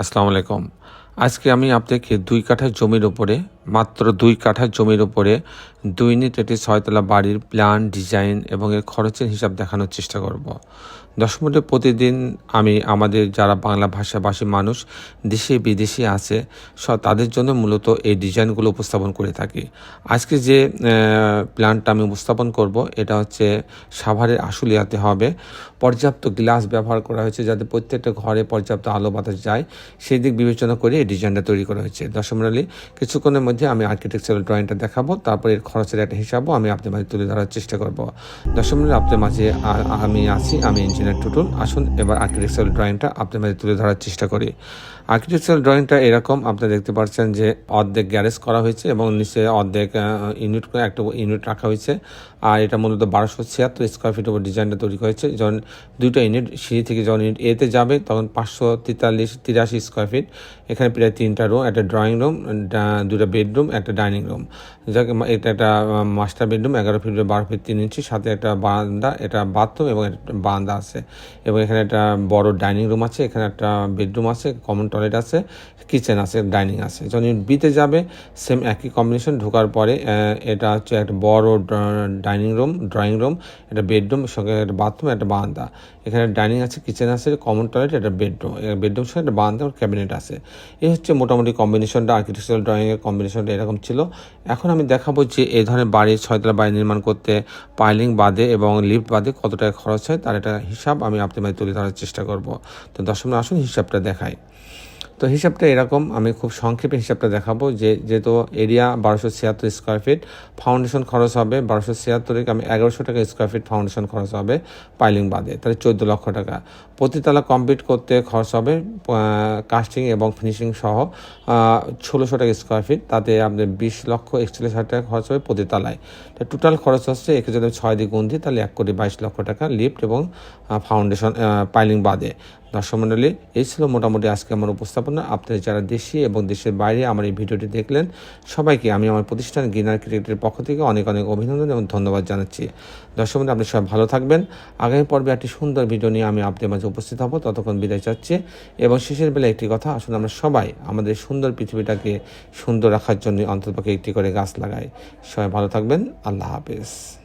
আসসালামু আলাইকুম। আজকে আমি আপনাকে দুই কাঠা জমির উপরে মাত্র দুই কাঠা জমির উপরে দুই ইউনিট একটি ছয়তলা বাড়ির প্ল্যান, ডিজাইন এবং এর খরচের হিসাব দেখানোর চেষ্টা করব। দশ মিনিটে প্রতিদিন আমি আমাদের যারা বাংলা ভাষাভাষী মানুষ, দেশে, বিদেশে আছে তাদের জন্য মূলত এই ডিজাইনগুলো উপস্থাপন করে থাকি। আজকে যে প্ল্যানটা আমি উপস্থাপন করব, এটা হচ্ছে সাভারের আশুলিয়াতে হবে। পর্যাপ্ত গ্লাস ব্যবহার করা হয়েছে যাতে প্রত্যেকটা ঘরে পর্যাপ্ত আলো বাতাস যায়। সেই দিক বিবেচনা করে এই ডিজাইনটা তৈরি করা হয়েছে। দশম দশমরালি কিছুক্ষণের মধ্যে আমি আর্কিটেকচারাল ড্রয়িংটা দেখাবো, তারপর এর খরচের একটা হিসাবও আমি আপনার মাঝে তুলে ধরার চেষ্টা করব। দশমরালি আপনার মাঝে আমি আছি, আমি ইঞ্জিনিয়ার টুটুল। আসুন, এবার আর্কিটেকচারাল ড্রয়িংটা আপনার মাঝে তুলে ধরার চেষ্টা করি। আর্কিটেকচারাল ড্রয়িংটা এরকম আপনি দেখতে পাচ্ছেন যে অর্ধেক গ্যারেজ করা হয়েছে এবং নিচে অর্ধেক ইউনিট করে একটা ইউনিট রাখা হয়েছে। আর এটা মূলত বারোশো ছিয়াত্তর স্কোয়ার ফিট উপর ডিজাইনটা তৈরি হয়েছে যখন দুইটা ইউনিট সিঁড়ি থেকে যখন ইউনিট এতে যাবে, তখন পাঁচশো তেতাল্লিশ তিরাশি স্কোয়ার ফিট এখানে প্রায় তিনটা রুম একটা ড্রয়িং রুম দুটা বেডরুম, একটা ডাইনিং রুম। যাকে এটা একটা মাস্টার বেডরুম, এগারো ফিট বারো ফিট তিন ইঞ্চি, সাথে একটা বারান্দা, এটা বাথরুম এবং বারান্দা আছে। এবং এখানে একটা বড় ডাইনিং রুম আছে, এখানে একটা বেডরুম আছে, কমন টয়লেট আছে, কিচেন আছে, ডাইনিং আছে। যখন বিতে যাবে, সেম একই কম্বিনেশন, ঢোকার পরে এটা হচ্ছে একটা বড় ডাইনিং রুম, ড্রয়িং রুম, একটা বেডরুম, সঙ্গে একটা বাথরুম, একটা বারান্দা। এখানে ডাইনিং আছে, কিচেন আছে, কমন টয়লেট, একটা বেডরুম বেডরুম সঙ্গে একটা বারান্দা ক্যাবিনেট আছে। এই হচ্ছে মোটামুটি কম্বিনেশনটা আর্কিটেকচারাল ড্রয়িংয়ের কম্বিনেশনটা এরকম ছিল। এখন আমি দেখাবো যে এই ধরনের বাড়ি ছয়তলা বাড়ি নির্মাণ করতে পাইলিং বাদে এবং লিফ্ট বাদে কত টাকা খরচ হয়, তার একটা হিসাব আমি আপনার মাঝে তুলে ধরার চেষ্টা করব। তো দশম আসুন হিসাবটা দেখাই। তো হিসাবটা এরকম, আমি খুব সংক্ষেপে হিসাবটা দেখাবো যে যেহেতু এরিয়া বারোশো ছিয়াত্তর স্কোয়ার ফিট ফাউন্ডেশন খরচ হবে বারোশো ছিয়াত্তরে আমি এগারোশো টাকা স্কোয়ার ফিট ফাউন্ডেশন খরচ হবে পাইলিং বাদে, তাহলে চোদ্দ লক্ষ টাকা। প্রতিতলা কমপ্লিট করতে খরচ হবে কাস্টিং এবং ফিনিশিং সহ ষোলোশো টাকা স্কোয়ার ফিট তাতে আপনার বিশ লক্ষ একচল্লিশ হাজার টাকা খরচ হবে প্রতিতলায়। টোটাল খরচ হচ্ছে একে যদি ছয় দিক গুণ দিই, তাহলে এক কোটি বাইশ লক্ষ টাকা লিফট এবং ফাউন্ডেশন পাইলিং বাদে। দর্শক মণ্ডলী এই ছিল মোটামুটি আজকে আমার উপস্থাপনা। আপনারা যারা দেশে এবং দেশের বাইরে আমার এই ভিডিওটি দেখলেন, সবাইকে আমি আমার প্রতিষ্ঠান গিনার ক্রিকেটের পক্ষ থেকে অনেক অনেক অভিনন্দন এবং ধন্যবাদ জানাচ্ছি। দর্শক মণ্ডলী, আপনি সবাই ভালো থাকবেন। আগামী পর্বে একটি সুন্দর ভিডিও নিয়ে আমি আপনাদের মাঝে উপস্থিত হব। ততক্ষণ বিদায় চাচ্ছি এবং শেষের বেলা একটি কথা আসলে আমরা সবাই আমাদের সুন্দর পৃথিবীটাকে সুন্দর রাখার জন্য অন্ততপক্ষে একটি করে গাছ লাগাই। সবাই ভালো থাকবেন। আল্লাহ হাফেজ।